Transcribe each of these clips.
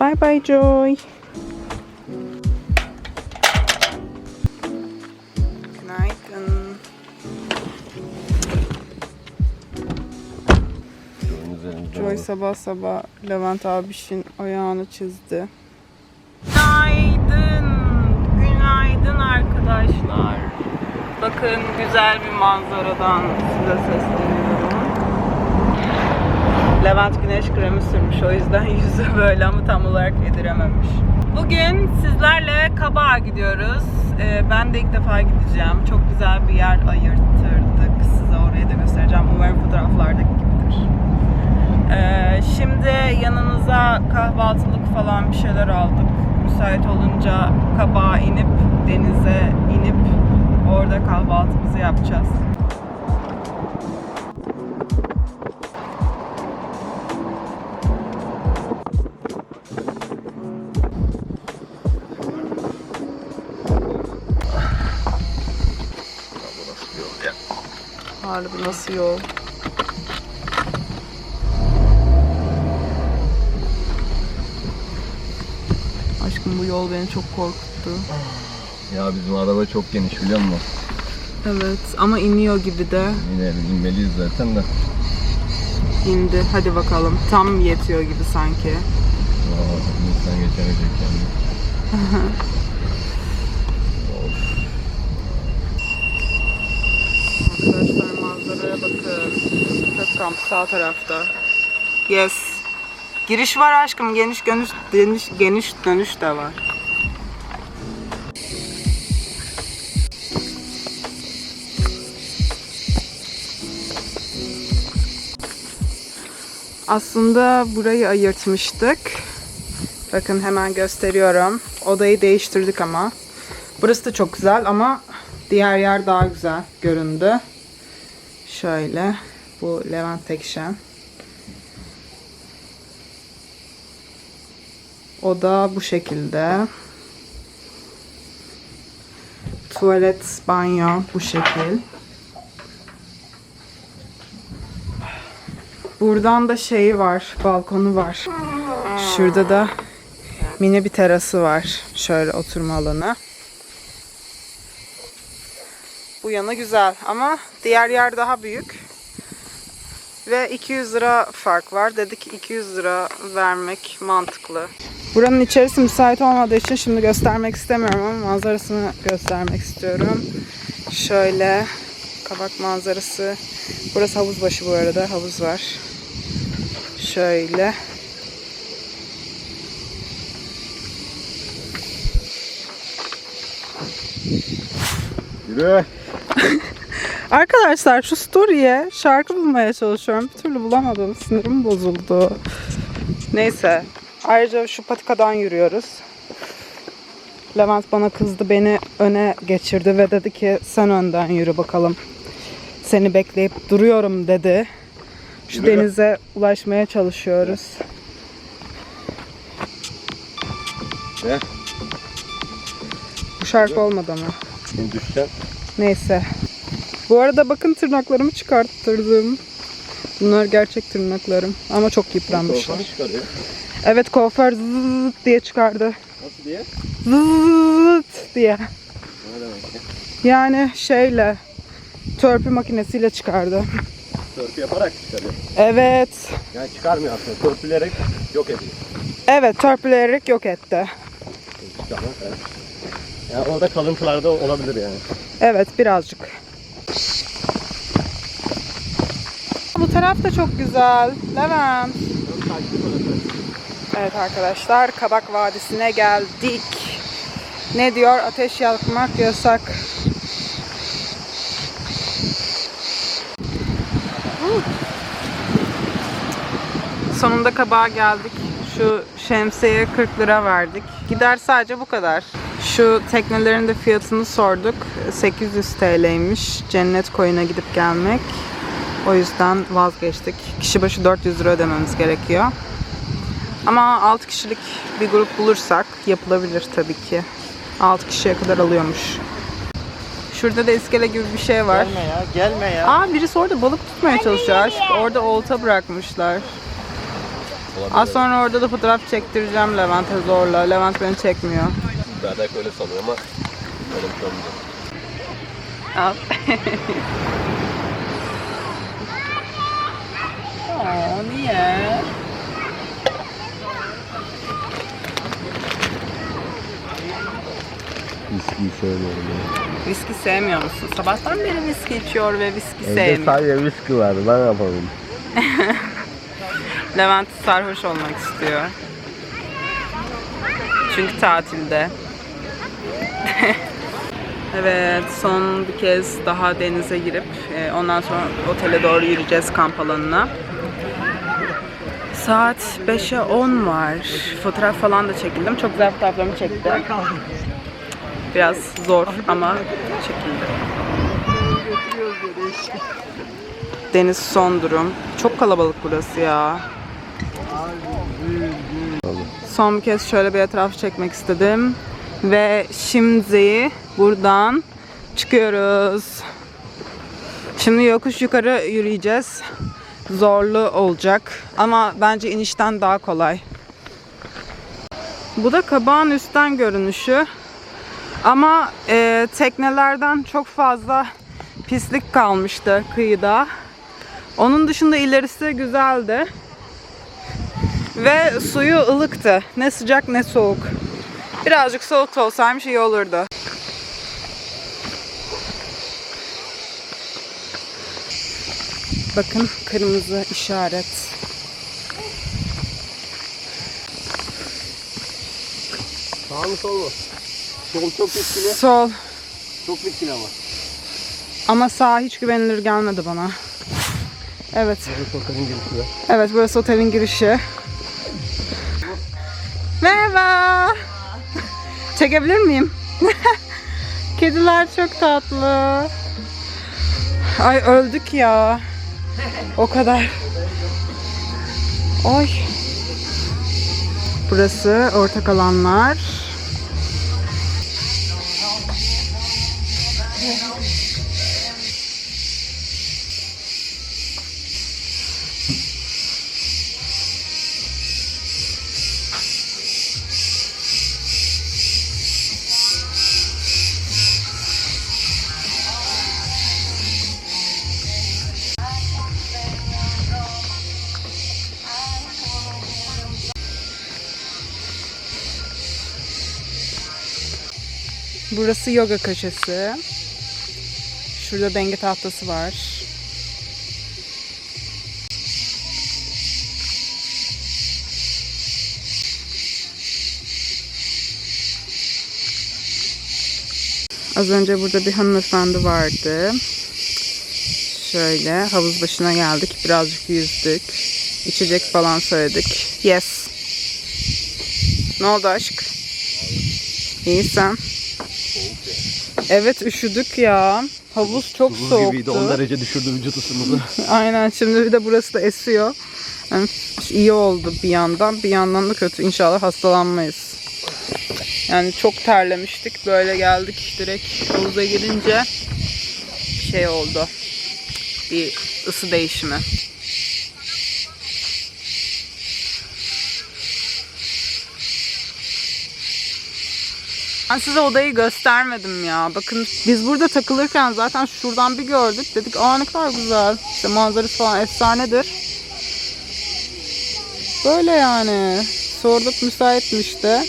Bye bye Joy. Günaydın. Joy sabah sabah Levent abişin ayağını çizdi. Günaydın. Günaydın arkadaşlar. Bakın güzel bir manzaradan size sesleniyorum. Levent güneş kremi sürmüş o yüzden yüzü böyle ama tam olarak yedirememiş. Bugün sizlerle Kabağa gidiyoruz. Ee, ben de ilk defa gideceğim. Çok güzel bir yer ayırttırdık. Size orayı da göstereceğim. Umarım fotoğraflardaki gibidir. Ee, şimdi yanınıza kahvaltılık falan bir şeyler aldık. Müsait olunca Kabağa inip denize inip orada kahvaltımızı yapacağız. Harbi nasıl yol? Aşkım bu yol beni çok korkuttu. Ya bizim araba çok geniş biliyor musun? Evet ama iniyor gibi de Yine inmeliyiz zaten de. indi. Hadi bakalım. Tam yetiyor gibi sanki. Aa, insan geçemeyecek yani. bakın. Kamp sağ tarafta. Yes. Giriş var aşkım. Geniş geniş geniş geniş dönüş de var. Aslında burayı ayırtmıştık. Bakın hemen gösteriyorum. Odayı değiştirdik ama. Burası da çok güzel ama diğer yer daha güzel göründü. Şöyle. Bu Levent Tekşen. Oda bu şekilde. Tuvalet, banyo bu şekil. Buradan da şeyi var, balkonu var. Şurada da mini bir terası var. Şöyle oturma alanı. Bu yanı güzel ama diğer yer daha büyük. Ve 200 lira fark var. Dedik 200 lira vermek mantıklı. Buranın içerisi müsait olmadığı için şimdi göstermek istemiyorum ama manzarasını göstermek istiyorum. Şöyle kabak manzarası. Burası havuz başı bu arada. Havuz var. Şöyle. Yürü. Arkadaşlar şu story'e şarkı bulmaya çalışıyorum. Bir türlü bulamadım. Sinirim bozuldu. Neyse. Ayrıca şu patikadan yürüyoruz. Levent bana kızdı. Beni öne geçirdi ve dedi ki sen önden yürü bakalım. Seni bekleyip duruyorum dedi. Şu Yürü. denize ulaşmaya çalışıyoruz. Ne? Bu şarkı olmadı ama. Şimdi düşeceksin. Neyse. Bu arada bakın tırnaklarımı çıkarttırdım. Bunlar gerçek tırnaklarım. Ama çok yıpranmışlar. Evet kuaför zıt diye çıkardı. Nasıl diye? Zıt diye. Yani şeyle törpü makinesiyle çıkardı. Törpü yaparak çıkarıyor. Evet. Yani çıkarmıyor aslında. Törpülerek yok ediyor. Evet törpüleyerek yok etti. Çıkarmak evet. Yani orada kalıntılar da olabilir yani. Evet birazcık. Bu taraf da çok güzel. Levent. Evet arkadaşlar Kabak Vadisi'ne geldik. Ne diyor? Ateş yakmak yasak. Sonunda kabağa geldik. Şu şemsiyeye 40 lira verdik. Gider sadece bu kadar. Şu teknelerin de fiyatını sorduk. 800 TL'ymiş. Cennet koyuna gidip gelmek. O yüzden vazgeçtik. Kişi başı 400 lira ödememiz gerekiyor. Ama 6 kişilik bir grup bulursak yapılabilir tabii ki. 6 kişiye kadar alıyormuş. Şurada da iskele gibi bir şey var. Gelme ya, gelme ya. Aa birisi orada balık tutmaya çalışıyor aşk. Orada olta bırakmışlar. Olabilir. Az sonra orada da fotoğraf çektireceğim Levent'e zorla. Levent beni çekmiyor. Berdak öyle sanıyor ama öyle bir şey olmayacak. Aa, niye? Viskiyi sevmiyorum ya. Viski sevmiyor musun? Sabahtan beri viski içiyor ve viski Evde sevmiyor. sadece viski vardı. Ben yapalım? Levent sarhoş olmak istiyor. Çünkü tatilde. evet, son bir kez daha denize girip e, ondan sonra otele doğru yürüyeceğiz kamp alanına. Saat 5'e 10 var. Fotoğraf falan da çekildim. Çok güzel fotoğraflarımı çekti. Biraz zor ama çekildi. Deniz son durum. Çok kalabalık burası ya. Son bir kez şöyle bir etraf çekmek istedim. Ve şimdi buradan çıkıyoruz. Şimdi yokuş yukarı yürüyeceğiz. Zorlu olacak ama bence inişten daha kolay. Bu da kabağın üstten görünüşü. Ama e, teknelerden çok fazla pislik kalmıştı kıyıda. Onun dışında ilerisi güzeldi. Ve suyu ılıktı. Ne sıcak ne soğuk. Birazcık soğuk olsaymış iyi olurdu. Bakın kırmızı işaret. Sağ mı sol mu? Sol çok riskli. Sol. Çok riskli ama. Ama sağ hiç güvenilir gelmedi bana. Evet. Böyle sokakın girişi var. Evet burası otelin girişi. Merhaba. Çekebilir miyim? Kediler çok tatlı. Ay öldük ya. O kadar. Oy. Burası ortak alanlar. Burası yoga köşesi. Şurada denge tahtası var. Az önce burada bir hanımefendi vardı. Şöyle havuz başına geldik. Birazcık yüzdük. İçecek falan söyledik. Yes. Ne oldu aşk? İyi sen? Evet üşüdük ya. Havuz çok Buz soğuktu. gibiydi. 10 derece düşürdü vücut ısımızı. Aynen şimdi bir de burası da esiyor. Yani iyi oldu bir yandan. Bir yandan da kötü. İnşallah hastalanmayız. Yani çok terlemiştik. Böyle geldik direkt havuza girince şey oldu. Bir ısı değişimi. Ben size odayı göstermedim ya. Bakın biz burada takılırken zaten şuradan bir gördük. Dedik aa ne kadar güzel. İşte manzarası falan efsanedir. Böyle yani. Sorduk müsaitmiş de.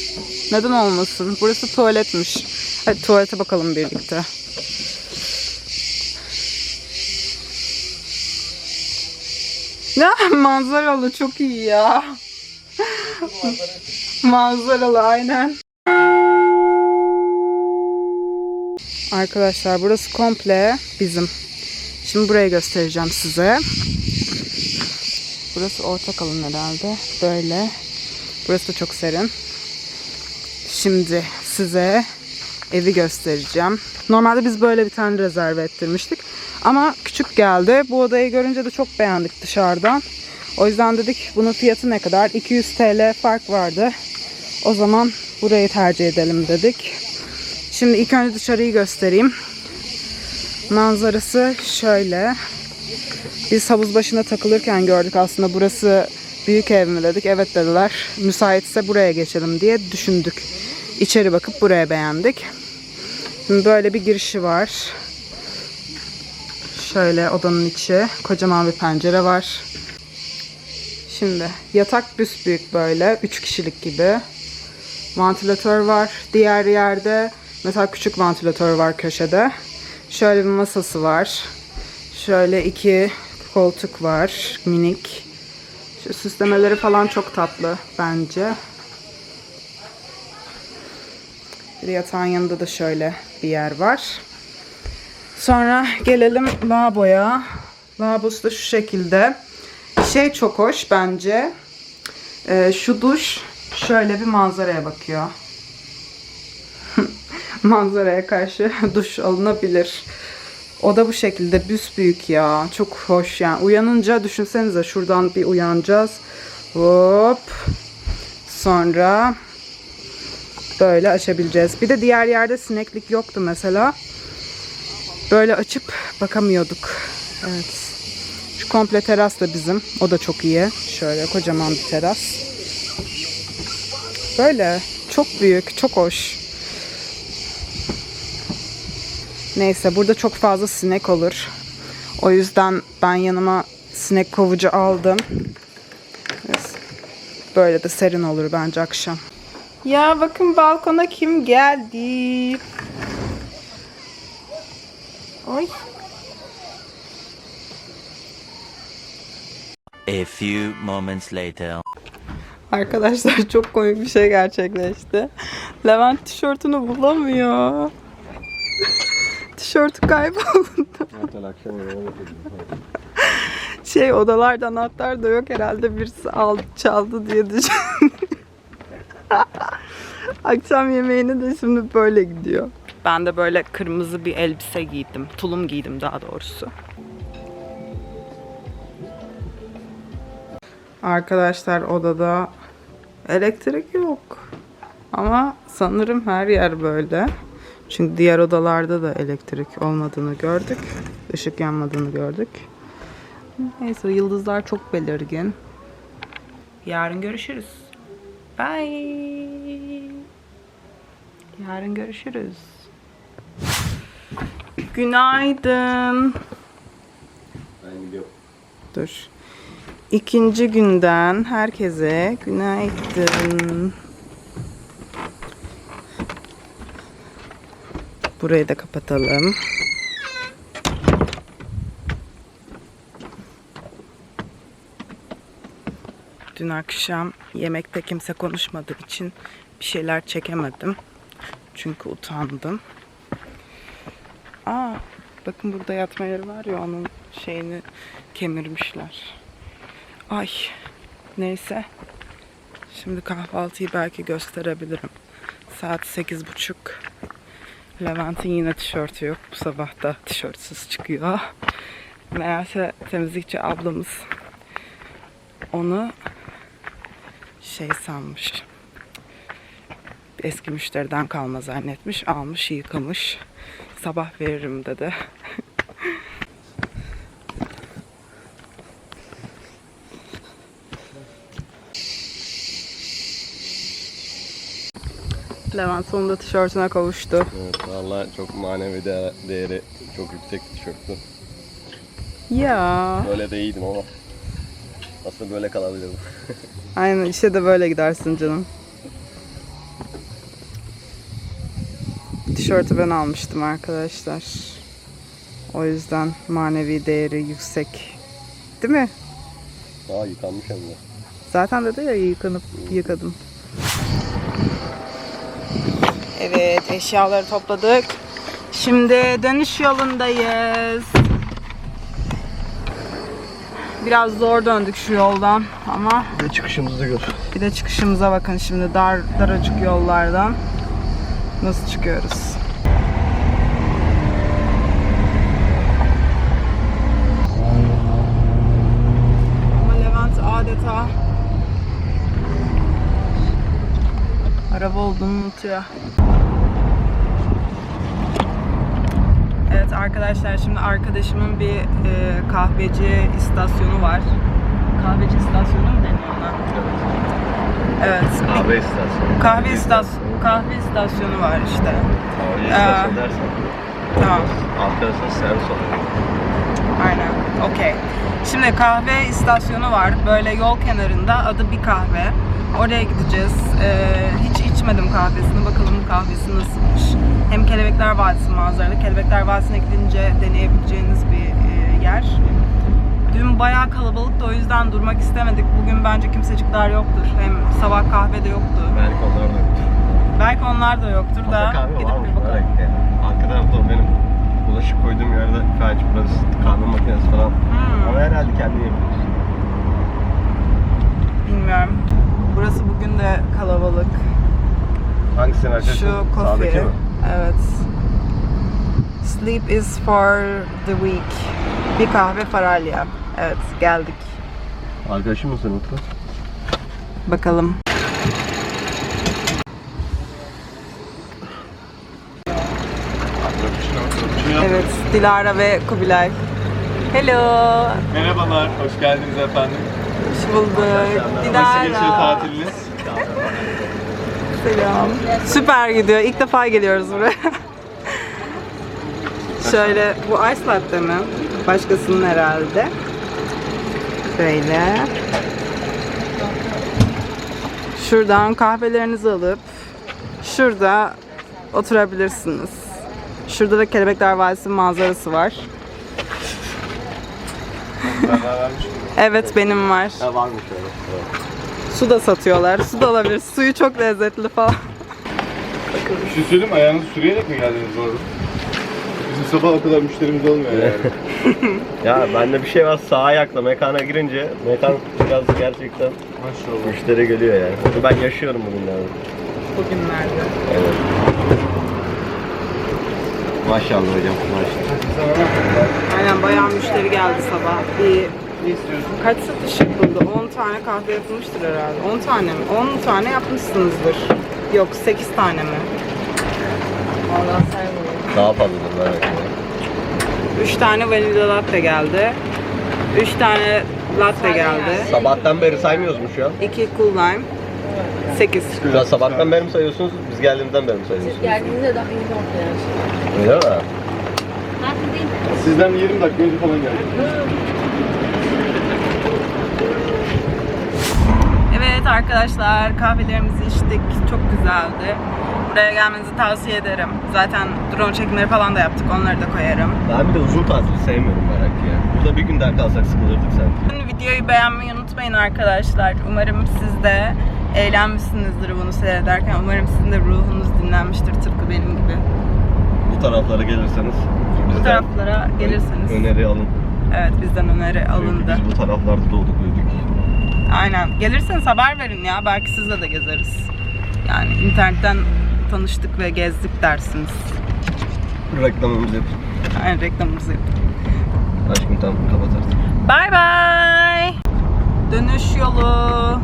Neden olmasın? Burası tuvaletmiş. Hadi tuvalete bakalım birlikte. Ya manzaralı çok iyi ya. manzaralı aynen. Arkadaşlar burası komple bizim. Şimdi burayı göstereceğim size. Burası ortak alan herhalde. Böyle. Burası da çok serin. Şimdi size evi göstereceğim. Normalde biz böyle bir tane rezerve ettirmiştik. Ama küçük geldi. Bu odayı görünce de çok beğendik dışarıdan. O yüzden dedik bunun fiyatı ne kadar? 200 TL fark vardı. O zaman burayı tercih edelim dedik. Şimdi ilk önce dışarıyı göstereyim. Manzarası şöyle. Biz havuz başına takılırken gördük aslında burası Büyük ev mi dedik. Evet dediler. Müsaitse buraya geçelim diye düşündük. İçeri bakıp buraya beğendik. Şimdi böyle bir girişi var. Şöyle odanın içi. Kocaman bir pencere var. Şimdi yatak büyük böyle. 3 kişilik gibi. Vantilatör var. Diğer yerde mesela küçük vantilatör var köşede. Şöyle bir masası var. Şöyle iki koltuk var. Minik. Şu süslemeleri falan çok tatlı bence. Bir yatağın yanında da şöyle bir yer var. Sonra gelelim lavaboya. Lavabosu da şu şekilde. Şey çok hoş bence. Ee, şu duş şöyle bir manzaraya bakıyor. Manzaraya karşı duş alınabilir. O da bu şekilde büyük ya. Çok hoş yani. Uyanınca düşünsenize şuradan bir uyanacağız. Hop. Sonra böyle açabileceğiz. Bir de diğer yerde sineklik yoktu mesela. Böyle açıp bakamıyorduk. Evet. Şu komple teras da bizim. O da çok iyi. Şöyle kocaman bir teras. Böyle çok büyük, çok hoş. Neyse burada çok fazla sinek olur. O yüzden ben yanıma sinek kovucu aldım. Böyle de serin olur bence akşam. Ya bakın balkona kim geldi? Oy. A few moments later. Arkadaşlar çok komik bir şey gerçekleşti. Levent tişörtünü bulamıyor. Tişörtü kayboldu. Zaten akşam Şey odalarda anahtar da yok herhalde birisi aldı çaldı diye düşündüm. Akşam yemeğine de şimdi böyle gidiyor. Ben de böyle kırmızı bir elbise giydim. Tulum giydim daha doğrusu. Arkadaşlar odada elektrik yok. Ama sanırım her yer böyle. Çünkü diğer odalarda da elektrik olmadığını gördük. Işık yanmadığını gördük. Neyse yıldızlar çok belirgin. Yarın görüşürüz. Bye. Yarın görüşürüz. Günaydın. Ben gidiyorum. Dur. İkinci günden herkese günaydın. Burayı da kapatalım. Dün akşam yemekte kimse konuşmadığı için bir şeyler çekemedim. Çünkü utandım. Aa, bakın burada yatma yeri var ya onun şeyini kemirmişler. Ay, neyse. Şimdi kahvaltıyı belki gösterebilirim. Saat sekiz buçuk. Levent'in yine tişörtü yok. Bu sabah da tişörtsüz çıkıyor. Meğerse temizlikçi ablamız onu şey sanmış. Eski müşteriden kalma zannetmiş. Almış, yıkamış. Sabah veririm dedi. Levent sonunda tişörtüne kavuştu. Evet valla çok manevi de- değeri çok yüksek bir tişörttü. Ya. Böyle de iyiydim ama. Aslında böyle kalabilirdim. Aynen işe de böyle gidersin canım. Tişörtü ben almıştım arkadaşlar. O yüzden manevi değeri yüksek. Değil mi? Aa yıkanmış hem de. Zaten dedi ya yıkanıp yıkadım. Evet eşyaları topladık. Şimdi dönüş yolundayız. Biraz zor döndük şu yoldan ama Bir çıkışımızı gör. bir de çıkışımıza bakın şimdi dar daracık yollardan nasıl çıkıyoruz. Ama Levent adeta araba olduğunu unutuyor. Evet arkadaşlar şimdi arkadaşımın bir e, kahveci istasyonu var. Kahveci istasyonu mu deniyor ona? Evet. Kahve istasyonu. kahve istasyonu, kahve istasyonu var işte. Kahve istasyonu dersen. Tamam. Arkadaşlar servis olarak. Aynen. Okey. Şimdi kahve istasyonu var. Böyle yol kenarında adı bir kahve. Oraya gideceğiz. Ee, hiç içmedim kahvesini. Bakalım kahvesi nasılmış. Hem Kelebekler Vadisi manzaralı. Kelebekler Vadisi'ne gidince deneyebileceğiniz bir e, yer. Dün bayağı kalabalıktı o yüzden durmak istemedik. Bugün bence kimsecikler yoktur. Hem sabah kahve de yoktu. Belki onlar da yoktur. Belki onlar da yoktur da Masa kahve gidip varmış. bir bakalım. ettim. Arka tarafta benim bulaşık koyduğum yerde felç burası kahve makinesi falan. Hmm. Ama herhalde kendin yapıyorsun. Bilmiyorum. Burası bugün de kalabalık. Hangisini açarsın? Şu Sağdaki coffee. mi? Evet. Sleep is for the weak. Bir kahve Faralya. Evet geldik. Arkadaşım mısın Utku? Bakalım. Evet Dilara ve Kubilay. Hello. Merhabalar, hoş geldiniz efendim. Hoş bulduk. Nasıl geçiyor Dilara. tatiliniz? Selam. Süper gidiyor. İlk defa geliyoruz buraya. Şöyle bu ice latte mi? Başkasının herhalde. Böyle. Şuradan kahvelerinizi alıp şurada oturabilirsiniz. Şurada da Kelebekler Vadisi manzarası var. Evet benim var. Ha varmış öyle. Evet. Su da satıyorlar. Su da alabilir. Suyu çok lezzetli falan. Bir şey söyleyeyim mi? Ayağınızı sürüyerek mi geldiniz bu arada? Bizim sabah o kadar müşterimiz olmuyor yani. Ya bende bir şey var sağ ayakla mekana girince mekan biraz gerçekten Maşallah. müşteri geliyor yani. Ben yaşıyorum bugünlerde. Bugünlerde. Evet. Maşallah hocam maşallah. Aynen bayağı müşteri geldi sabah. Bir Ne istiyorsun? kaç satış yapıldı? 10 tane kahve yapılmıştır herhalde. 10 tane mi? 10 tane yapmışsınızdır. Yok 8 tane mi? Vallahi saymadım. Daha fazladır merak etme. 3 tane vanilya latte geldi. 3 tane latte geldi. Sabahtan beri saymıyoruz mu şu an? 2 cool lime. 8. Şu an sabahtan beri mi sayıyorsunuz? Biz geldiğimizden beri mi sayıyorsunuz? Geldiğinde daha yeni ortaya çıktı. Öyle mi? Sizden 20 dakika önce falan geldim. Arkadaşlar kahvelerimizi içtik. Çok güzeldi. Buraya gelmenizi tavsiye ederim. Zaten drone çekimleri falan da yaptık. Onları da koyarım. Ben bir de uzun tatil sevmiyorum merak ya. Burada bir gün daha kalsak sıkılırdık sanki. Videoyu beğenmeyi unutmayın arkadaşlar. Umarım siz de eğlenmişsinizdir bunu seyrederken. Umarım sizin de ruhunuz dinlenmiştir tıpkı benim gibi. Bu taraflara gelirseniz Bu taraflara gelirseniz. öneri alın. Evet bizden öneri Çünkü alındı. biz bu taraflarda doğduk büyüdük. Aynen. Gelirseniz haber verin ya. Belki sizle de gezeriz. Yani internetten tanıştık ve gezdik dersiniz. Reklamımızı yap. Aynen reklamımızı yapın. Aşkım tamam kapat artık. Bye bye. Dönüş yolu.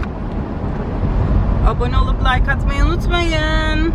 Abone olup like atmayı unutmayın.